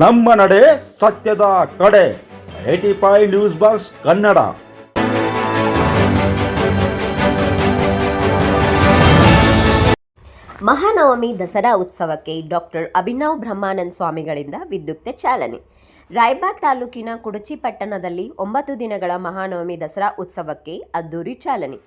ನಮ್ಮ ನಡೆ ಸತ್ಯದ ಕಡೆ. AT five news box Kannada. Mahanavami Dasara ಉತ್ಸವಕ್ಕೆ ಡಾಕ್ಟರ್ ಅಭಿನವ್ ಬ್ರಹ್ಮಾನಂದ್ ಸ್ವಾಮಿಗಳಿಂದ ವಿದ್ಯುಕ್ತ ಚಾಲನೆ. ರಾಯಬಾಗ್ ತಾಲೂಕಿನ ಕುಡಚಿ ಪಟ್ಟಣದಲ್ಲಿ ಒಂಬತ್ತು ದಿನಗಳ ಮಹಾನವಮಿ ದಸರಾ ಉತ್ಸವಕ್ಕೆ ಅದ್ದೂರಿ ಚಾಲನೆ.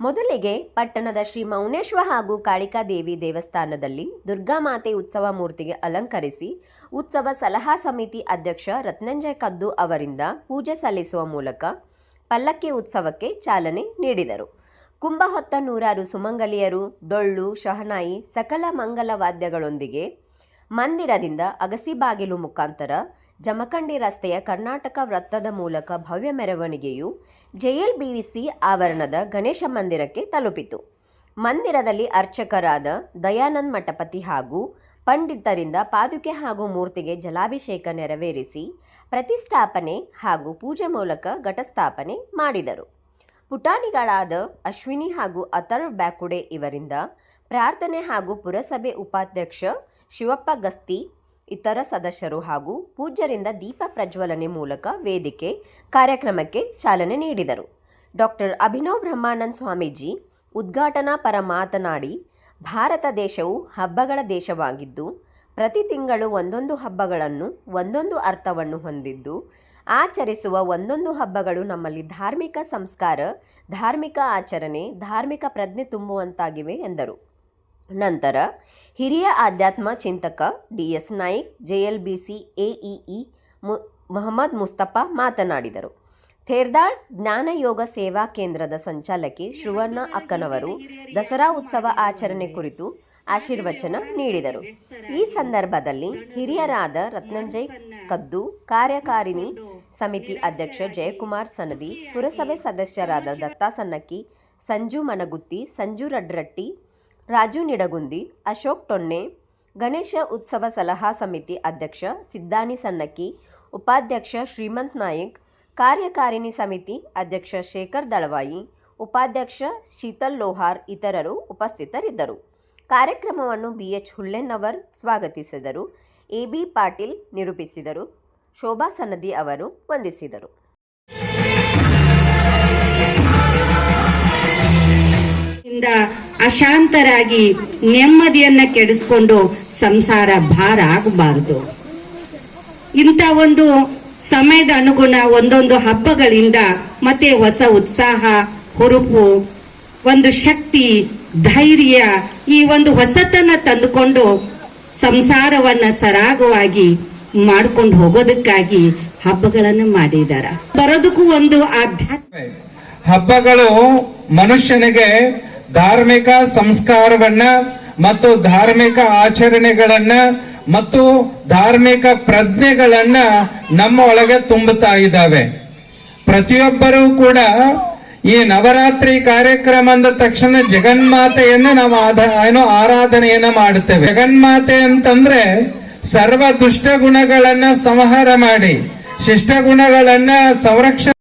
ಮೊದಲಿಗೆ ಪಟ್ಟಣದ ಶ್ರೀ ಮೌನೇಶ್ವರ ಹಾಗೂ ಕಾಳಿಕಾದೇವಿ ದೇವಸ್ಥಾನದಲ್ಲಿ ದುರ್ಗಾಮಾತೆ ಉತ್ಸವ ಮೂರ್ತಿಗೆ ಅಲಂಕರಿಸಿ ಉತ್ಸವ ಸಲಹಾ ಸಮಿತಿ ಅಧ್ಯಕ್ಷ ರತ್ನಂಜಯ ಕದ್ದು ಅವರಿಂದ ಪೂಜೆ ಸಲ್ಲಿಸುವ ಮೂಲಕ ಪಲ್ಲಕ್ಕಿ ಉತ್ಸವಕ್ಕೆ ಚಾಲನೆ ನೀಡಿದರು. ಕುಂಭ ನೂರಾರು ಸುಮಂಗಲಿಯರು, ಡೊಳ್ಳು, ಶಹನಾಯಿ, ಸಕಲ ಮಂಗಲ ವಾದ್ಯಗಳೊಂದಿಗೆ ಮಂದಿರದಿಂದ ಅಗಸಿಬಾಗಿಲು ಮುಖಾಂತರ ಜಮಖಂಡಿ ರಸ್ತೆಯ ಕರ್ನಾಟಕ ವೃತ್ತದ ಮೂಲಕ ಭವ್ಯ ಮೆರವಣಿಗೆಯು ಜೆಎಲ್ಬಿವಿಸಿ ಆವರಣದ ಗಣೇಶ ಮಂದಿರಕ್ಕೆ ತಲುಪಿತು. ಮಂದಿರದಲ್ಲಿ ಅರ್ಚಕರಾದ ದಯಾನಂದ್ ಮಠಪತಿ ಹಾಗೂ ಪಂಡಿತರಿಂದ ಪಾದುಕೆ ಹಾಗೂ ಮೂರ್ತಿಗೆ ಜಲಾಭಿಷೇಕ ನೆರವೇರಿಸಿ ಪ್ರತಿಷ್ಠಾಪನೆ ಹಾಗೂ ಪೂಜೆ ಮೂಲಕ ಘಟಸ್ಥಾಪನೆ ಮಾಡಿದರು. ಪುಟಾಣಿಗಳಾದ ಅಶ್ವಿನಿ ಹಾಗೂ ಅಥರ್ವ್ ಬ್ಯಾಕುಡೆ ಇವರಿಂದ ಪ್ರಾರ್ಥನೆ ಹಾಗೂ ಪುರಸಭೆ ಉಪಾಧ್ಯಕ್ಷ ಶಿವಪ್ಪ ಗಸ್ತಿ ಇತರ ಸದಸ್ಯರು ಹಾಗೂ ಪೂಜ್ಯರಿಂದ ದೀಪ ಪ್ರಜ್ವಲನೆ ಮೂಲಕ ವೇದಿಕೆ ಕಾರ್ಯಕ್ರಮಕ್ಕೆ ಚಾಲನೆ ನೀಡಿದರು. ಡಾಕ್ಟರ್ ಅಭಿನವ್ ಬ್ರಹ್ಮಾನಂದ್ ಸ್ವಾಮೀಜಿ ಉದ್ಘಾಟನಾ ಪರ ಮಾತನಾಡಿ, ಭಾರತ ದೇಶವು ಹಬ್ಬಗಳ ದೇಶವಾಗಿದ್ದು, ಪ್ರತಿ ತಿಂಗಳು ಒಂದೊಂದು ಹಬ್ಬಗಳನ್ನು ಒಂದೊಂದು ಅರ್ಥವನ್ನು ಹೊಂದಿದ್ದು, ಆಚರಿಸುವ ಒಂದೊಂದು ಹಬ್ಬಗಳು ನಮ್ಮಲ್ಲಿ ಧಾರ್ಮಿಕ ಸಂಸ್ಕಾರ, ಧಾರ್ಮಿಕ ಆಚರಣೆ, ಧಾರ್ಮಿಕ ಪ್ರಜ್ಞೆ ತುಂಬುವಂತಾಗಿವೆ ಎಂದರು. ನಂತರ ಹಿರಿಯ ಆಧ್ಯಾತ್ಮ ಚಿಂತಕ ಡಿ ಎಸ್ ನಾಯ್ಕ್ ಸಿ ಎಇಇ ಮು, ಮೊಹಮ್ಮದ್ ಮುಸ್ತಫಾ ಮಾತನಾಡಿದರು. ಥೇರ್ದಾಳ್ ಜ್ಞಾನಯೋಗ ಸೇವಾ ಕೇಂದ್ರದ ಸಂಚಾಲಕಿ ಶಿವಣ್ಣ ಅಕ್ಕನವರು ದಸರಾ ಉತ್ಸವ ಆಚರಣೆ ಕುರಿತು ಆಶೀರ್ವಚನ ನೀಡಿದರು. ಈ ಸಂದರ್ಭದಲ್ಲಿ ಹಿರಿಯರಾದ ರತ್ನಂಜಯ್ ಕದ್ದು, ಕಾರ್ಯಕಾರಿಣಿ ಸಮಿತಿ ಅಧ್ಯಕ್ಷ ಜಯಕುಮಾರ್ ಸನದಿ, ಪುರಸಭೆ ಸದಸ್ಯರಾದ ದತ್ತಾ ಸನ್ನಕ್ಕಿ ಸಂಜು ಮನಗುತ್ತಿ, ಸಂಜು ರಡ್ರಟ್ಟಿ ರಾಜು ನಿಡಗುಂದಿ, ಅಶೋಕ್ ಟೊನ್ನೆ ಗಣೇಶ ಉತ್ಸವ ಸಲಹಾ ಸಮಿತಿ ಅಧ್ಯಕ್ಷ ಸಿದ್ದಾನಿ ಸನ್ನಕ್ಕಿ ಉಪಾಧ್ಯಕ್ಷ ಶ್ರೀಮಂತ್ ನಾಯಕ್, ಕಾರ್ಯಕಾರಿಣಿ ಸಮಿತಿ ಅಧ್ಯಕ್ಷ ಶೇಖರ್ ದಳವಾಯಿ, ಉಪಾಧ್ಯಕ್ಷ ಶೀತಲ್ ಲೋಹಾರ್ ಇತರರು ಉಪಸ್ಥಿತರಿದ್ದರು. ಕಾರ್ಯಕ್ರಮವನ್ನು ಬಿ ಎಚ್ ಹುಲ್ಲೆನ್ನವರ್ ಸ್ವಾಗತಿಸಿದರು. ಎ ಬಿ ಪಾಟೀಲ್ ನಿರೂಪಿಸಿದರು. ಶೋಭಾ ಸನ್ನದಿ ಅವರು ವಂದಿಸಿದರು. ಇಂದ ಅಶಾಂತರಾಗಿ ನೆಮ್ಮದಿಯನ್ನ ಕೆಡಿಸ್ಕೊಂಡು ಸಂಸಾರ ಭಾರ ಆಗಬಾರದು. ಇಂಥ ಒಂದು ಸಮಯದ ಅನುಗುಣ ಒಂದೊಂದು ಹಬ್ಬಗಳಿಂದ ಮತ್ತೆ ಹೊಸ ಉತ್ಸಾಹ, ಹುರುಪು, ಒಂದು ಶಕ್ತಿ, ಧೈರ್ಯ ಈ ಒಂದು ಹೊಸತನ್ನ ತಂದುಕೊಂಡು ಸಂಸಾರವನ್ನ ಸರಾಗವಾಗಿ ಮಾಡ್ಕೊಂಡು ಹೋಗೋದಕ್ಕಾಗಿ ಹಬ್ಬಗಳನ್ನು ಮಾಡಿದ್ದಾರೆ ಬರೋದಕ್ಕೂ ಒಂದು ಆಧ್ಯಾತ್ಮ ಹಬ್ಬಗಳು ಮನುಷ್ಯನಿಗೆ ಧಾರ್ಮಿಕ ಸಂಸ್ಕಾರವನ್ನ ಮತ್ತು ಧಾರ್ಮಿಕ ಆಚರಣೆಗಳನ್ನ ಮತ್ತು ಧಾರ್ಮಿಕ ಪ್ರಜ್ಞೆಗಳನ್ನ ನಮ್ಮ ಒಳಗೆ ತುಂಬುತ್ತಾ ಇದ್ದಾವೆ. ಪ್ರತಿಯೊಬ್ಬರೂ ಕೂಡ ಈ ನವರಾತ್ರಿ ಕಾರ್ಯಕ್ರಮ ಅಂದ ತಕ್ಷಣ ಜಗನ್ಮಾತೆಯನ್ನ ನಾವು ಏನೋ ಆರಾಧನೆಯನ್ನ ಮಾಡುತ್ತೇವೆ. ಜಗನ್ಮಾತೆ ಅಂತಂದ್ರೆ ಸರ್ವ ದುಷ್ಟ ಗುಣಗಳನ್ನ ಸಂಹಾರ ಮಾಡಿ, ಶಿಷ್ಟ ಗುಣಗಳನ್ನ ಸಂರಕ್ಷಣೆ